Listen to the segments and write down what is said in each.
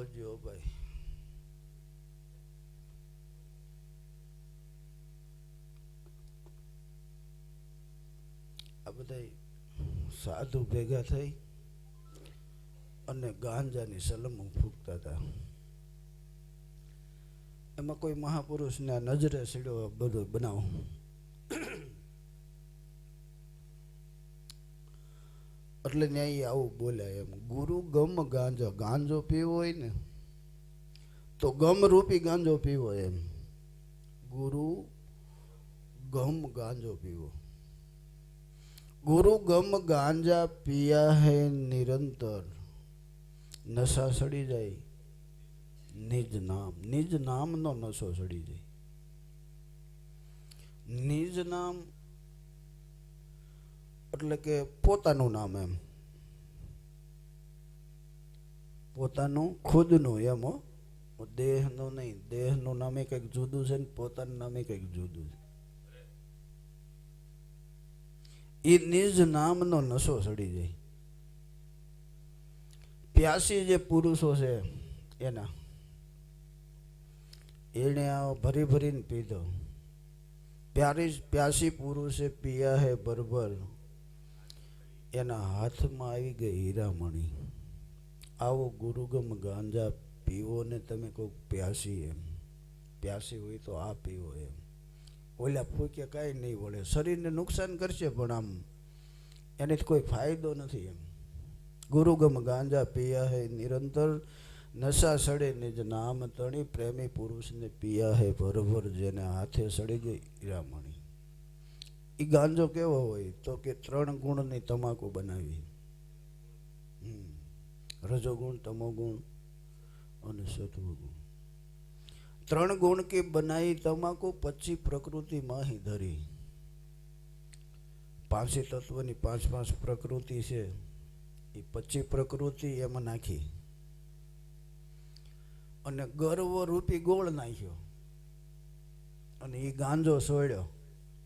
આવજો ભાઈ. આ બધા સાધુ ભેગા થઈ અને ગાંજાની સલમ ફૂંકતા હતા. એમાં કોઈ મહાપુરુષને નજરે સીડો બધો બનાવ. એટલે ન્યાય આવું બોલ્યા એમ. ગુરુ ગમ ગાંજો ગાંજો પીવો હોય ને, તો ગમ રૂપી ગાંજો પીવો એમ. ગુરુ ગમ ગાંજો પીવો. ગુરુ ગમ ગાંજા પિયા હે નિરંતર. નશા સડી જાય, નિજ નામ. નિજ નામનો નશો સડી જાય. નિજ નામ એટલે કે પોતાનું નામ એમ. પોતાનું ખુદનું એમ દેહનું નહીં, દેહનું નામે કંઈક જુદું છે ને પોતાનું નામે કંઈક જુદું છે. એ નિજ નામનો નશો સડી જાય. પ્યાસી જે પુરુષો છે એના, એણે આ ભરી ભરીને પીધો. પ્યારી પ્યાસી પુરુષે પિયા હે બરબર. એના હાથમાં આવી ગઈ હીરામણી. આવો ગુરુગમ ગાંજા પીવો ને તમે કોઈક પ્યાસી એમ. પ્યાસી હોય તો આ પીવો એમ. ઓલા ફૂકે કાંઈ નહીં વળે. શરીરને નુકસાન કરશે પણ આમ એને કોઈ ફાયદો નથી એમ. ગુરુગમ ગાંજા પિયા હે નિરંતર, નશા સડે નિજ નામ તણી, પ્રેમી પુરુષને પિયા હે ભરભર જેને હાથે સડી ગઈ હીરામણી. એ ગાંજો કેવો હોય તો કે ત્રણ ગુણની તમાકુ બનાવી. રજોગુણ તમોગુણ અને સત્વગુણ ત્રણ ગુણ કે બનાવી તમાકુ પછી પ્રકૃતિ માહી ધરી. પાંચે તત્વની પાંચ પાંચ પ્રકૃતિ છે એ પચી પ્રકૃતિ એમાં નાખી. અને ગર્વરૂપી ગોળ નાખ્યો. અને એ ગાંજો સોડ્યો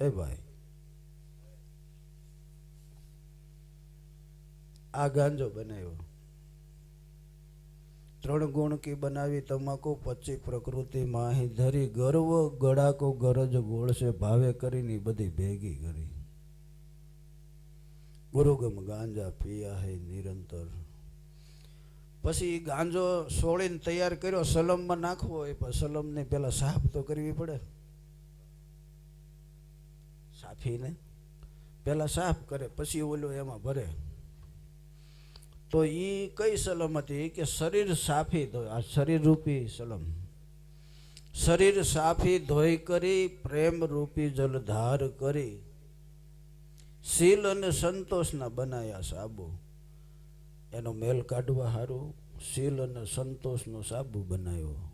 એ ભાઈ આ ગાંજો બનાવ્યો. ત્રણ ગુણ કી બનાવી તમાકુ, પછી પ્રકૃતિ માહી ધરી ગર્વ, ગળાકો ગરજ ગોળશે, ભાવે કરીને બધી ભેગી કરી. ગુરુગમ ગાંજા પિયા હે નિરંતર. પછી ગાંજો સોળીને તૈયાર કર્યો, સલમમાં નાખવો હોય, પણ સલમને પેલા સાફ તો કરવી પડે. સાફીને. પેલા સાફ કરે, પછી ઓલો એમાં ભરે. તો એ કઈ સલમ હતી? કે શરીર સાફી આ શરીર રૂપી સલમ. શરીર સાફી ધોઈ કરી, પ્રેમ રૂપી જલધાર કરી. શીલ અને સંતોષના બનાયા સાબુ. એનો મેલ કાઢવા સારું શીલ અને સંતોષનો સાબુ બનાવ્યો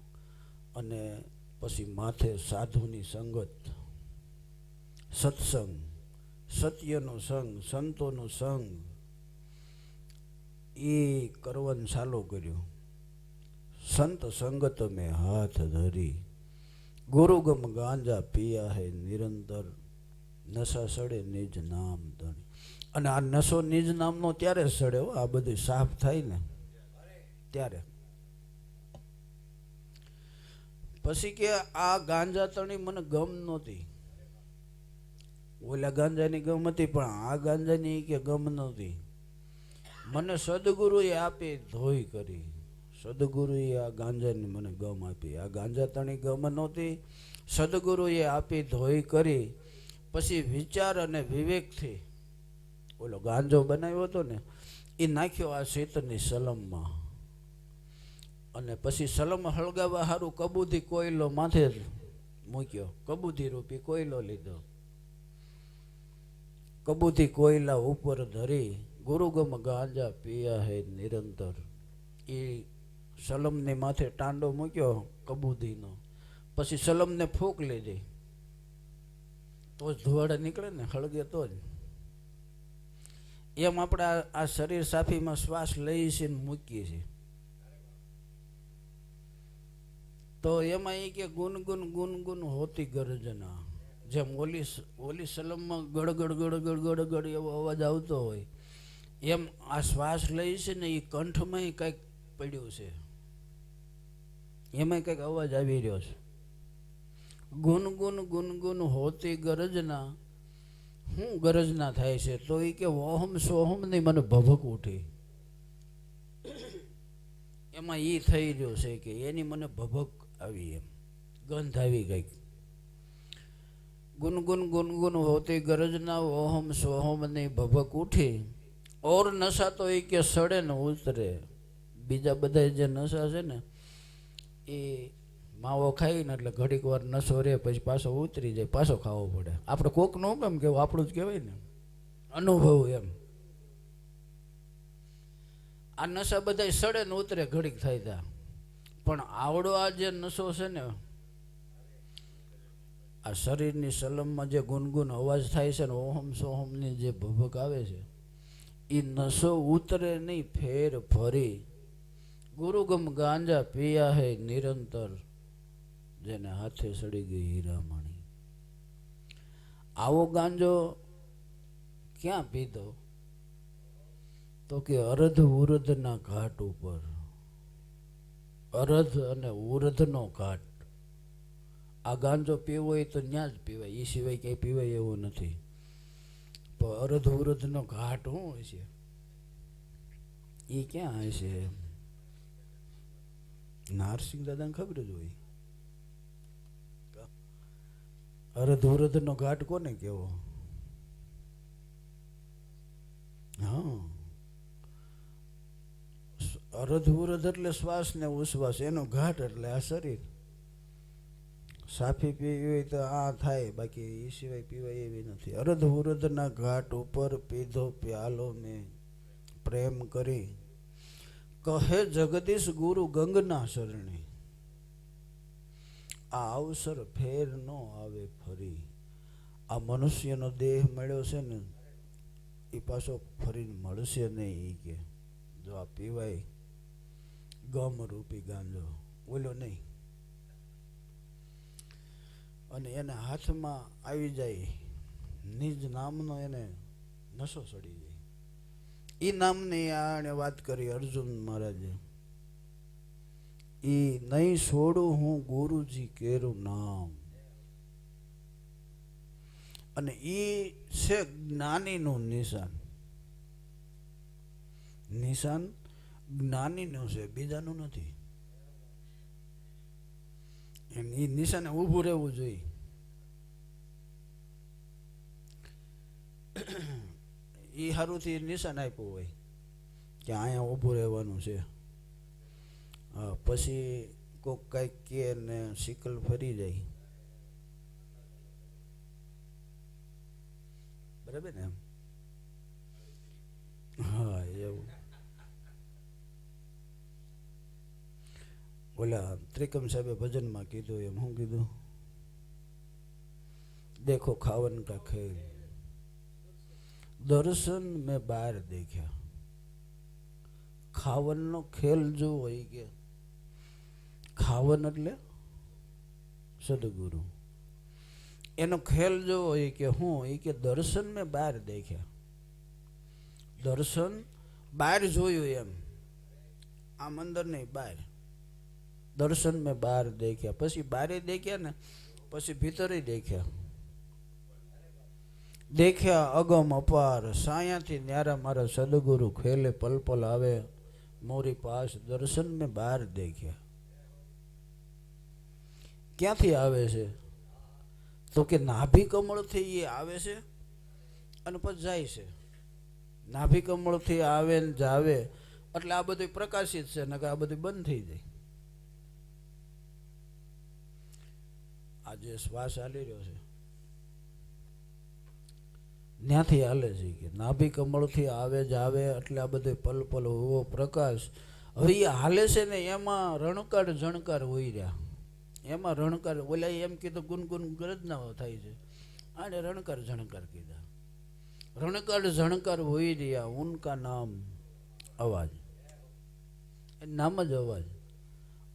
અને પછી માથે સાધુની સંગત. સત્સંગ, સત્યનો સંગ, સંતોનો સંગ. એ કરવાનું ચાલુ કર્યું. સંત સંગત મેં હાથ ધરી. ગુરુગમ ગાંજા પિયા હે નિરંતર. નશા સડે નિજ નામ ધણી. અને આ નશો નિજ નામનો ત્યારે સડે આ બધું સાફ થાય ને. ત્યારે. પછી કે આ ગાંજા તણી મને ગમ નહોતી. ઓલા ગાંજાની ગમ હતી, પણ આ ગાંજાની કે ગમ નહોતી. મને સદગુરુએ આપી ધોઈ કરી. સદગુરુએ આ ગાંજાની મને ગમ આપી. આ ગાંજા તણી ગમ નહોતી. સદગુરુએ આપી ધોઈ કરી. પછી વિચાર અને વિવેકથી ઓલો ગાંજો બનાવ્યો હતો ને, એ નાખ્યો આ શેતની સલમમાં. અને પછી સલમ હળગાવવા સારું કબૂધી કોયલો માથે મૂક્યો. કબૂધી રૂપી કોયલો લીધો. કબૂધી કોયલા ઉપર ધરી ગુરુગમ ગાંજા પિયા હે નિરંતર. એ સલમની માથે ટાંડો મૂક્યો કબૂધીનો પછી સલમને ફૂંક લેજે તો જ ધુવાડા નીકળે ને, હળગે તો જ. એમ આપણે આ- શરીર સાફીમાં શ્વાસ લઈએ છીએ મૂકીએ છીએ. તો એમાં એ કે ગુનગુન ગુનગુન હોતી ગર્જના. જેમ ઓલી ઓલી સલમમાં ગડગડ ગડગડ ગડગડ એવો અવાજ આવતો હોય એમ આ શ્વાસ લઈ છે ને એ કંઠમાં કંઈક પડ્યું છે. એમાં કંઈક અવાજ આવી રહ્યો છે. ગુનગુન ગુનગુન હોતી ગરજના. હું ગરજના થાય છે, તો એ કે સોહમ નહીં, મને ભભક ઉઠી. એમાં એ થઈ રહ્યો છે કે એની મને ભભક આવી એમ. ગંધ આવી ગઈ. ગુનગુન ગુનગુન હોતી ગરજના ઓહમ નહીં, ભભક ઉઠી. ઓર નશા તો એ કે સડે ને ઉતરે. બીજા બધા જે નશા છે ને, એ માવો ખાઈ ને એટલે ઘડીક વાર નશો રે પછી પાછો ઉતરી જાય, પાછો ખાવો પડે. આપણે કોક નો કેમ કેવું આપણું જ કહેવાય ને. અનુભવ એમ. આ નશા બધા સડે ને ઉતરે, ઘડીક થાય ત્યાં. પણ આવડો આ જે નશો છે ને, આ શરીરની સલમમાં જે ગુનગુન અવાજ થાય છે ને ઓહમ સોહમની જે ભભક આવે છે એ નશો ઉતરે નહીં, ફેર ફરી ગુરુગમ ગાંજા પિયા હે નિરંતર, જેને હાથે સડી ગઈ હીરામણી. આવો ગાંજો ક્યાં પીધો? તો કે અરધ ઉરધના ઘાટ ઉપર. અરધ અને ઉરધનો ઘાટ. આ ગાંજો પીવો હોય તો ત્યાં જ પીવાય. એ સિવાય ક્યાંય પીવાય એવું નથી. અરધ ઉરધનો ઘાટ શું હોય છે? એ ક્યાં હશે નારસિંહ દાદાને ખબર જ હોય. અરધ નો ઘાટ કોને કેવો હા. અરધ એટલે શ્વાસ ને ઉશ્વાસ, એનો ઘાટ એટલે આ શરીર. સાફી પીવી હોય તો આ થાય, બાકી એ સિવાય પીવાય એવી નથી. અરધ વૃદ્ધના ઘાટ ઉપર પીધો પ્યાલો મેં પ્રેમ કરી. કહે જગદીશ ગુરુ ગંગના શરણે, આ અવસર ફેર ન આવે ફરી. આ મનુષ્યનો દેહ મળ્યો છે ને, એ પાછો ફરીને મળશે નહીં એ કે. જો આ પીવાય, ગમ રૂપી ગાંજો. બોલો નહીં. અને એના હાથમાં આવી જાય, નિજ નામનો એને નશો ચડી જાય. એ નામની આણે વાત કરી અર્જુન મહારાજે. એ નહીં છોડું હું ગુરુજી કેરું નામ. અને એ છે જ્ઞાનીનું નિશાન. નિશાન જ્ઞાનીનું છે, બીજાનું નથી. એમ એ નિશાને ઊભું રહેવું જોઈએ. એ સારુંથી નિશાન આપ્યું હોય કે અહીંયા ઊભું રહેવાનું છે. પછી કોક કાંઈક કે ને સિકલ ફરી જાય. બરાબર ને એમ? હા, એવું. ઓલા ત્રિકમ સાહેબે ભજનમાં કીધું એમ શું કીધું દેખો ખાવન કા ખેલ દર્શન મેં બહાર દેખ્યા ખાવનનો ખેલ જો હોય કે ખાવન એટલે સદગુરુ એનો ખેલ જો હોય કે હું એ કે દર્શન મેં બહાર દેખ્યા દર્શન બહાર જોયું એમ આમ અંદર નહીં બહાર દર્શન મેં બહાર દેખ્યા. પછી બારે દેખ્યા ને, પછી ભીતરે દેખ્યા. દેખ્યા અગમ અપાર. સાયાથી ન્યારા મારા સદગુરુ ખેલે પલ પલ આવે. મોરી પાસ દર્શન મેં બહાર દેખ્યા. ક્યાંથી આવે છે? તો કે નાભી કમળથી એ આવે છે અને પછી જાય છે. નાભી કમળથી આવે ને જાવે. એટલે આ બધું પ્રકાશિત છે ને આ બધું બંધ થઈ જાય. આ જે શ્વાસ હાલી રહ્યો છે. ત્યાંથી હાલે છે કે નાભી કમળથી આવે જ આવે એટલે આ બધો પલ પલ હોવો પ્રકાશ. હવે એ હાલે છે ને એમાં રણકાર જણકાર હોઈ રહ્યા. એમાં રણકાર ઓલા એમ કીધું ગુનગુન ગરજના થાય છે. આને રણકાર જણકાર કીધા. રણકાર જણકાર હોઈ રહ્યા ઉનકા નામ અવાજ. નામ જ અવાજ.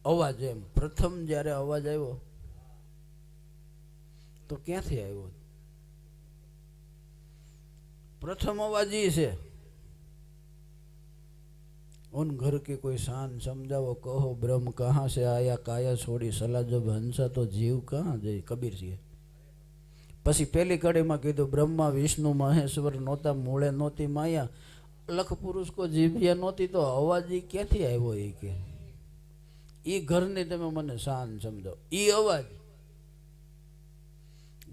અવાજ એમ. પ્રથમ જ્યારે અવાજ આવ્યો તો ક્યાંથી આવ્યો પ્રથમ અવાજ એ છે उन घर के कोई शान समझाओ कहो ब्रह्म कहाँ से आया काया छोड़ी सला जब हंसा तो जीव कहाँ જઈ કબીર છે પછી પેલી કડીમાં કીધું બ્રહ્મા વિષ્ણુ મહેશ્વર નહોતા મૂળે નહોતી માયા લખ પુરુષ કો જીભિયા નહોતી તો અવાજ ઈ ક્યાંથી આવ્યો એ કે એ ઘરની તમે મને શાન સમજો એ અવાજ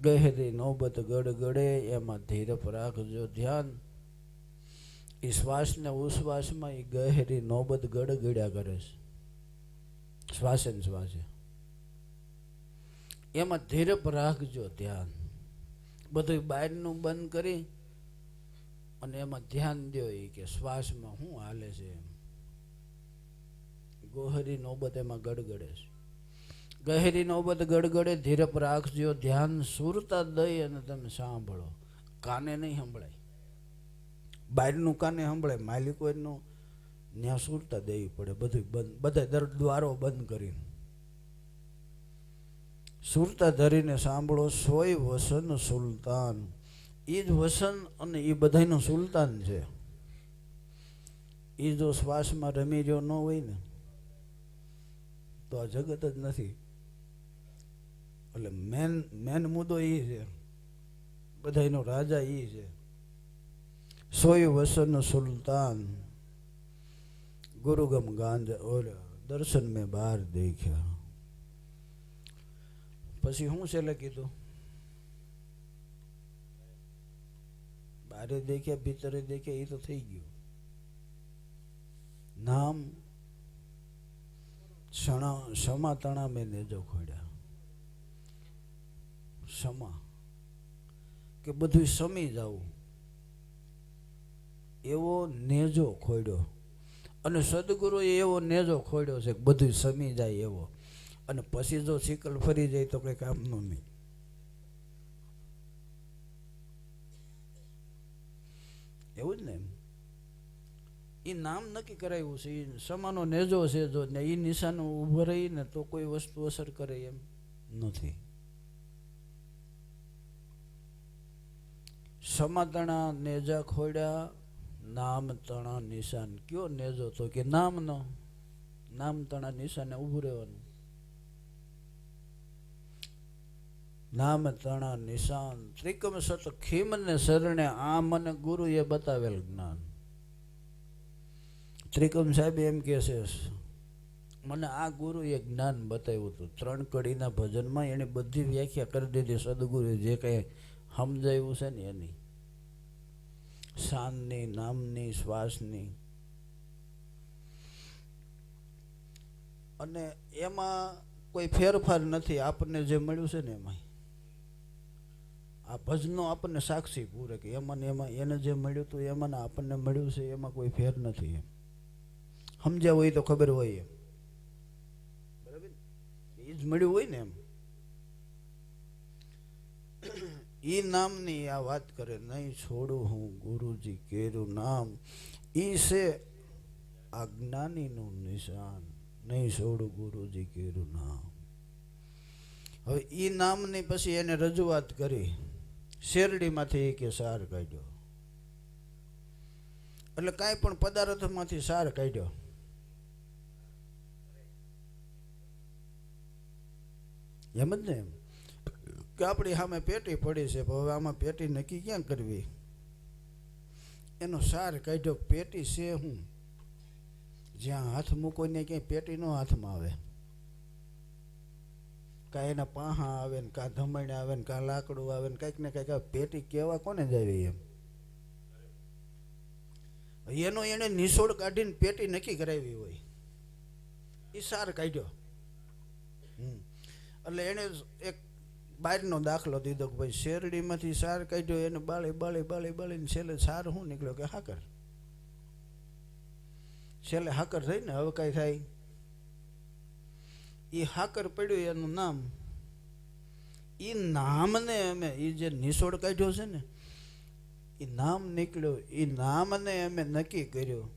ગહેરી નોબત ગડ ગડે એમાં ધીરપ રાખજો ધ્યાન. એ શ્વાસ ને ઉશ્વાસમાં એ ગહેરી નોબત ગડગડ્યા કરે છે. શ્વાસે શ્વાસે. એમાં ધીરપ રાખજો ધ્યાન. બધું બહારનું બંધ કરી અને એમાં ધ્યાન દો એ કે શ્વાસમાં શું હાલે છે એમ. ગોહરી નોબત એમાં ગડગડે છે. ગહેરી નોબત ગડગડે ધીરપ રાખજો, ધ્યાન સુરતા દઈ અને તમે સાંભળો. કાને નહીં સંભળાય. બહારનું કાને સંભળાય? માલિકોનું ત્યાં સુરતા દેવી પડે. બધું બંધ બધા દર દ્વારો બંધ કરીને. સુરતા ધરીને સાંભળો, સોય વસન સુલતાન. એ જ વસન અને એ બધાનું સુલતાન છે. એ જો શ્વાસમાં રમી રહ્યો ન હોય ને, તો આ જગત જ નથી. એટલે મેન મેન મુદ્દો એ છે. બધાનો રાજા એ છે. સોય વસન સુલતાન. ગુરુગમ ગાંજ ઓર દર્શન મેં બહાર દેખ્યા. પછી શું છેલ્લે કીધું? બારે દેખ્યા, ભીતરે દેખ્યા એ તો થઈ ગયું. નામ ક્ષણા, ક્ષમા તણા મેં નેજો ખોડ્યા. ક્ષમા કે બધું સમી જવું એવો નેજો ખોડ્યો અને સદગુરુએ એવો નેજો ખોડ્યો છે કે બધું સમી જાય એવો. અને પછી જો સિકલ ફરી જાય તો કંઈ કામનું નહીં એવું જ ને એ નામ નક્કી કરાવ્યું છે એ સમાનો નેજો છે જો ને એ નિશાન ઊભો રહીને તો કોઈ વસ્તુ અસર કરે એમ નથી. સમાતણા નેજા ખોડ્યા, નામ તણા નિશાન. કયો નેજો તો કે નામનો? નામ તણા નિશાને ઊભું રહેવાનું. નામ તણા નિશાન. ત્રિકમ સત ખીમ ને શરણે આ મને ગુરુએ બતાવેલ જ્ઞાન. ત્રિકમ સાહેબ એમ કે છે, મને આ ગુરુએ જ્ઞાન બતાવ્યું હતું. ત્રણ કડીના ભજનમાં એણે બધી વ્યાખ્યા કરી દીધી. સદગુરુએ જે કંઈ સમજાયું છે ને એની. શાનની નામની, શ્વાસની. અને એમાં કોઈ ફેરફાર નથી. આપણને જે મળ્યું છે ને એમાં આ ભજનો આપણને સાક્ષી પૂરે કે એમાં એમાં એને જે મળ્યું હતું એમાં આપણને મળ્યું છે, એમાં કોઈ ફેર નથી એમ. સમજ્યા હોય તો ખબર હોય એમ. બરાબર? એ જ મળ્યું હોય ને એમ. ઈ નામની આ વાત કરે, નહીં છોડું હું ગુરુજી કેરું નામ. એ છે આ જ્ઞાનીનું નિશાન. નહીં છોડું ગુરુજી કેરું નામ. હવે એ નામની પછી એને રજૂઆત કરી. શેરડીમાંથી કે સાર કાઢ્યો. એટલે કાંઈ પણ પદાર્થમાંથી સાર કાઢ્યો. એમ જ ને એમ? કે આપણી સામે પેટી પડી છે હવે આમાં પેટી નક્કી ક્યાં કરવી? એનો સાર કાઢ્યો, પેટી છે હું? જ્યાં હાથ મૂકો ને ક્યાંય પેટી નો હાથમાં આવે. કાં એના પાહા આવે ને કાં ધમણ આવે ને કાં લાકડું આવે ને કંઈક ને કંઈક પેટી કેવા કોને જાવી એમ? એનો એને નિસોડ કાઢીને પેટી નક્કી કરાવી હોય. એ સાર કાઢ્યો. એટલે એણે એક બહારનો દાખલો દીધો કે ભાઈ શેરડીમાંથી સાર કાઢ્યો એને બાળે બાળે બાળે, બાળીને છેલ્લે સાર શું નીકળ્યો કે હાકર? છેલ્લે હાકર થઈ ને હવે કાંઈ થાય? એ હાકર પડ્યું એનું નામ. એ નામને અમે એ જે નિસોડ કાઢ્યો છે ને એ નામ નીકળ્યો. એ નામને અમે નક્કી કર્યો.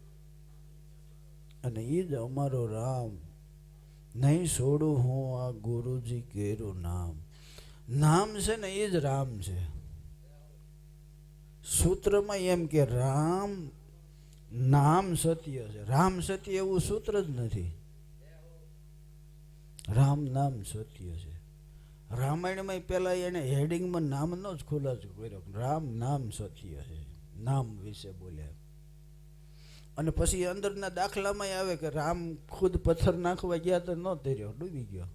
અને એ જ અમારો રામ. નહીં છોડું હું આ ગુરુજી કેરું નામ. નામ છે ને એ જ રામ છે. સૂત્રમાં એમ કે રામ નામ સત્ય છે. રામ સત્ય એવું સૂત્ર જ નથી. રામ નામ સત્ય છે. રામાયણમાં પેલા એને હેડિંગમાં નામનો જ ખુલાસો કર્યો રામ નામ સત્ય છે. નામ વિશે બોલ્યા અને પછી અંદરના દાખલામાં આવે કે રામ ખુદ પથ્થર નાખવા ગયા તો ન તર્યો, ડૂબી ગયો.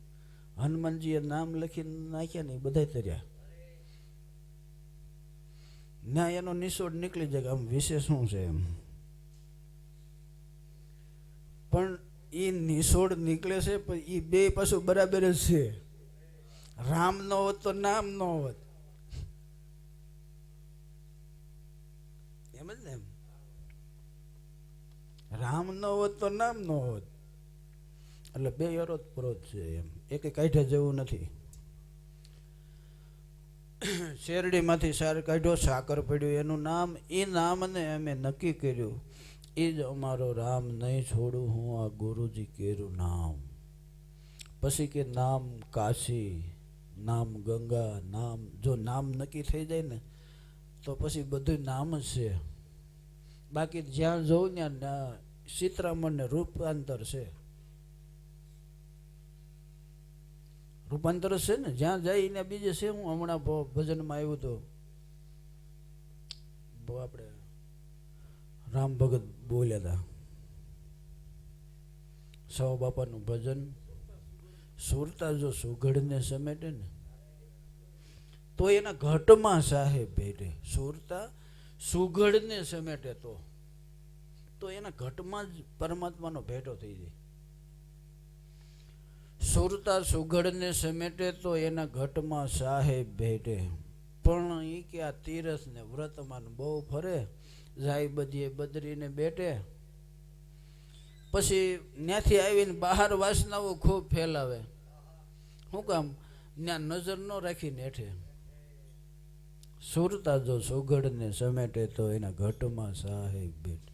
હનુમાનજીએ નામ લખી નાખ્યા ને બધા તર્યા. ના એનો નિસોડ નીકળી જાય આમ વિશે શું છે એમ? પણ એ નિસોડ નીકળે છે, પણ એ બે પાછું બરાબર જ છે. રામ નો હોત તો નામ નો હોત. એમ જ ને એમ. રામ નો હોત તો નામ નો હોત. એટલે બે અરોધ પરોધ છે એમ. એક કાઢ્યા જેવું નથી. શેરડીમાંથી સાર કાઢ્યો, સાકર પડ્યું, એનું નામ, એ નામને અમે નક્કી કર્યું. એ જ અમારો રામ નહીં છોડું, હું આ ગુરુજી કેરું નામ. પછી કે નામ કાશી, નામ ગંગા, નામ, જો નામ નક્કી થઈ જાય ને, તો પછી બધું નામ જ છે. બાકી જ્યાં જોઉં ત્યાં સીતરામણને રૂપાંતર છે. રૂપાંતર છે ને, જ્યાં જાય ને બીજે છે, હું હમણાં ભજનમાં આવ્યું તો. આપણે રામ ભગત બોલ્યા હતા. સૌ બાપાનું ભજન. સુરતા જો સુઘડને સમેટે ને, તો એના ઘટમાં સાહેબ ભેટે. સુરતા સુઘડને સમેટે તો. તો એના ઘટમાં જ પરમાત્માનો ભેટો થઈ જાય. સુરતા સુઘડને સમેટે તો એના ઘટમાં સાહેબ ભેટે. પણ એ કે આ તીરથ ને વ્રતમાન બહુ ફરે, જાય બધીએ બદરીને બેઠે. પછી ત્યાંથી આવીને બહાર વાસનાઓ ખૂબ ફેલાવે. શું કામ? ત્યાં નજર ન રાખીને હેઠે. સુરતા જો સુઘડને સમેટે તો એના ઘટમાં સાહેબ ભેટે.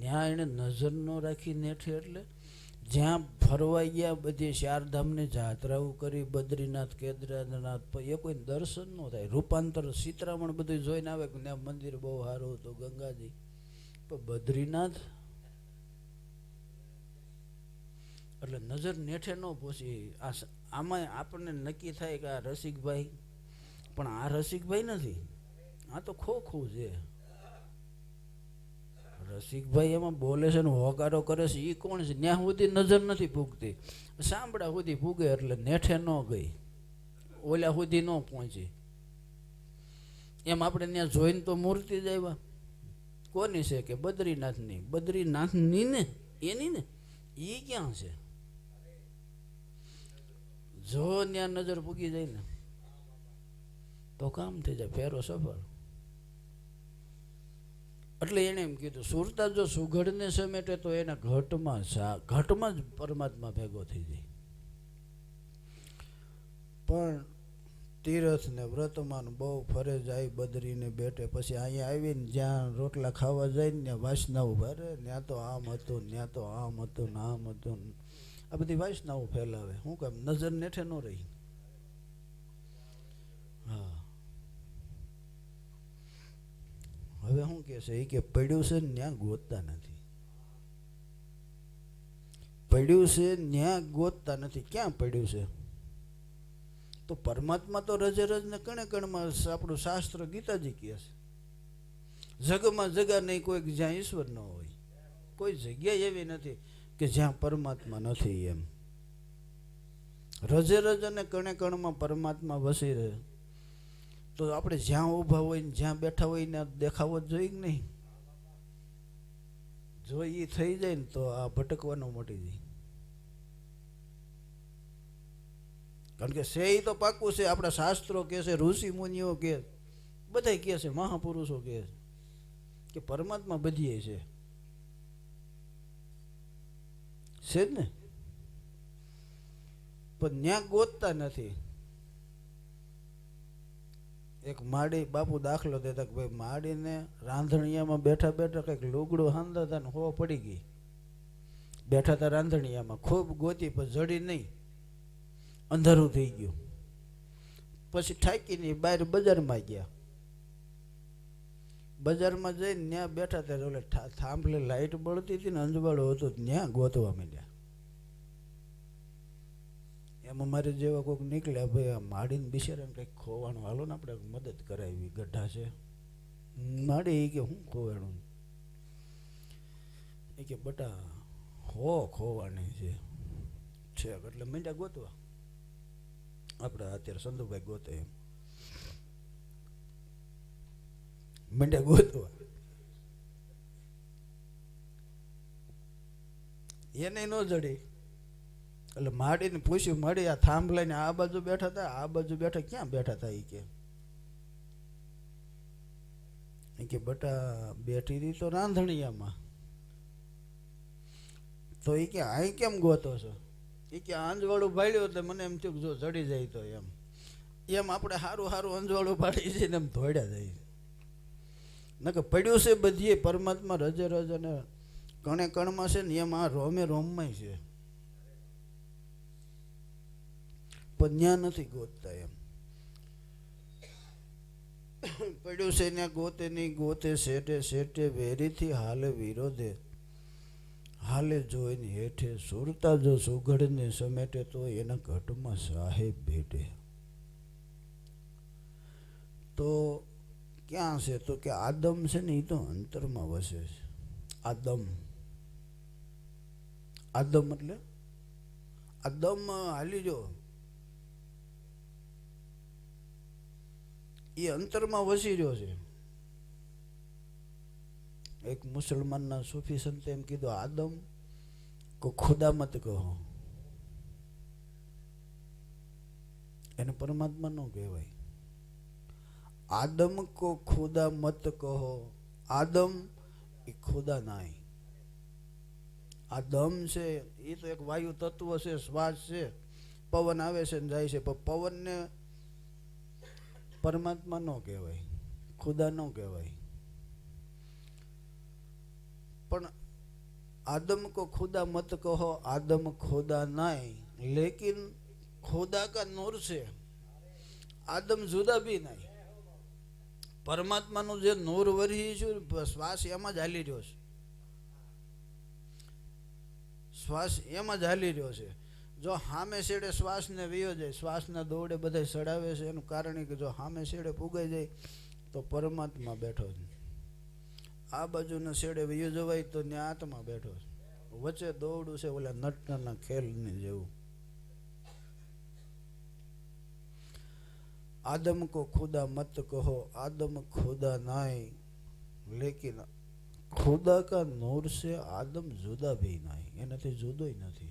ત્યાં એને નજર ન રાખીને હેઠે એટલે જ્યાં ફરવા ગયા, બધી ચારધામની જાત્રાઓ કરી, બદ્રીનાથ, કેદારનાથ એ કોઈ દર્શન ન થાય. રૂપાંતર, સીતરામણ બધું જોઈને આવે કે ત્યાં મંદિર બહુ સારું હતું, ગંગાજી. પણ બદ્રીનાથ? એટલે નજર નેઠે ન પહોંચી આ આમાં આપણને નક્કી થાય કે આ રસિકભાઈ. પણ આ રસિકભાઈ નથી. આ તો ખોખું છે. રસિકભાઈ એમાં બોલે છે ને હોકારો કરે છે. એ કોણ છે? ત્યાં સુધી નજર નથી પૂગતી સાંભળા સુધી પૂગે એટલે નેઠે ન ગઈ. ઓલા સુધી ન પહોંચી. એમ આપણે ત્યાં જોઈને તો મૂર્તિ જ આવ્યા કોની છે કે બદ્રીનાથની? બદ્રીનાથની ને? એની ને? એ ક્યાં છે? જો ત્યાં નજર પૂગી જાય ને, તો કામ થઈ જાય. ફેરો સફળ એટલે એણે એમ કીધું, સુરતા જો સુઘડને સમેટે તો એના ઘટમાં ઘટમાં જ પરમાત્મા ભેગો થઈ જાય. પણ તીરથ ને વ્રતમાન બહુ ફરે જાય બદરીને બેઠે. પછી અહીંયા આવીને જ્યાં રોટલા ખાવા જાય ને વાસનાઓ ભરે, ત્યાં તો આમ હતું ત્યાં તો આમ હતું ને આમ હતું. આ બધી વાસનાઓ ફેલાવે. શું કામ નજર નેઠે ન રહી. હા. હવે શું કહે છે એ કે પડ્યું છે ત્યાં ગોતતા નથી. પડ્યું છે ત્યાં ગોતતા નથી. ક્યાં પડ્યું છે? તો પરમાત્મા તો રજે રજ ને કણે કણમાં આપણું શાસ્ત્ર ગીતાજી કહે છે. જગમાં જગા નહીં, કોઈક જ્યાં ઈશ્વર ન હોય. કોઈ જગ્યા એવી નથી કે જ્યાં પરમાત્મા નથી એમ. રજે રજ અને કણે કણમાં પરમાત્મા વસી રહે. તો આપણે જ્યાં ઊભા હોય ને જ્યાં બેઠા હોય ને દેખાવો જોઈએ કે નહીં? જો એ થઈ જાય ને તો આ ભટકવાનું મટી જાય. કારણ કે છે એ તો પાક્કું છે, આપણા શાસ્ત્રો કહે છે, ઋષિ મુનિઓ કહે બધા કહે છે, મહાપુરુષો કહે છે, કે પરમાત્મા બધીએ છે. છે જ ને? પણ ન્યા ગોતતા નથી. એક માડી બાપુ દાખલો દેતા કે ભાઈ માડીને રાંધણિયામાં બેઠા બેઠા કંઈક લુગડું હાંધતા હતા ને હો પડી ગઈ. બેઠા હતા રાંધણિયામાં, ખૂબ ગોતી પણ જડી નહીં. અંધારું થઈ ગયું. પછી ઠાકીને બહાર બજારમાં ગયા. બજારમાં જઈને ત્યાં બેઠા ત્યારે ઓલે થાંભલે લાઇટ બળતી હતી ને અંજવાળો હતો ત્યાં ગોતવા માંડ્યા. એમાં મારે જેવા કોઈક નીકળ્યા ભાઈ આ માડીને બિચારાને કંઈક ખોવાનું. હાલો ને આપણે મદદ કરાવી ગઢા છે. માડી એ કે હું ખોવાણું? એ કે બટા હો ખોવાની છે. છે, એટલે મીંડા ગોતવા. આપણે અત્યારે સંધુભાઈ ગોતે એમ. મીંડા ગોતવા. એને ન જડી. એટલે માડીને પૂછ્યું મળી આ થાંભ લઈને આ બાજુ બેઠા હતા આ બાજુ બેઠા ક્યાં બેઠા હતા એ કે. કે, બટા, બેઠી હતી તો રાંધણિયામાં. તો એ કે અહીં કેમ ગોતો છો? એ કે અંજવાળું ભાડ્યું એટલે મને એમ થયું જો ચડી જાય તો એમ. એમ આપણે સારું સારું અંજવાળું પાડી છે ને એમ ધોડ્યા જાય. કે પડ્યું છે બધીએ પરમાત્મા રજે રજ અને કણે કણમાં છે ને એમ આ રોમે રોમમાં છે. પણ ત્યાં નથી ગોતતા એમ. પડ્યું છે ને ગોતે નહીં, ગોતે શેઠે શેઠે વેરીથી હાલે વિરોધે. હાલે જોઈને હેઠે સુરતા જો સુઘડને સમેટે તો એના ઘટમાં સાહેબ ભેટે. તો ક્યાં છે? તો કે આદમ છે ને એ તો અંતરમાં વસે છે. આદમ. આદમ એટલે? આદમ, હાલી જો. એ અંતરમાં વસી રહ્યો છે. એક મુસલમાનના સૂફી સંતે એમ કીધું, આદમ, કો ખુદા મત કહો. એને પરમાત્મા ન કહેવાય. આદમ કો ખુદા મત કહો. આદમ, એ ખુદા નાય. આ દમ છે, એ તો એક વાયુ તત્વ છે, શ્વાસ છે. પવન આવે છે ને જાય છે, પણ પવનને પરમાત્મા ન કહેવાય, ખુદા ન કહેવાય. પણ આદમ કો ખુદા મત કહો, આદમ ખુદા નહીં લેકિન ખુદા કા નૂર છે, આદમ જુદા બી નહીં પરમાત્માનું જે નૂર વરી છે, શ્વાસ એમાં જ હાલી રહ્યો છે. શ્વાસ એમાં જ હાલી રહ્યો છે. જો હામે શેડે શ્વાસને વયો જાય, શ્વાસના દોડે બધા ચડાવે છે, એનું કારણ કે જો હામે શેડે પુગાઈ જાય, તો પરમાત્મા બેઠો છે. આ બાજુના શેડે વયો જવાય તો ત્યાં આત્મા બેઠો છે. વચ્ચે દોડું છે, ઓલા નટના ખેલની જેવું. આદમ કો ખુદા મત કહો, આદમ ખુદા નાય. લેકિન ખુદા કા નૂર સે આદમ જુદા ભી નહીં એનાથી જુદો નથી.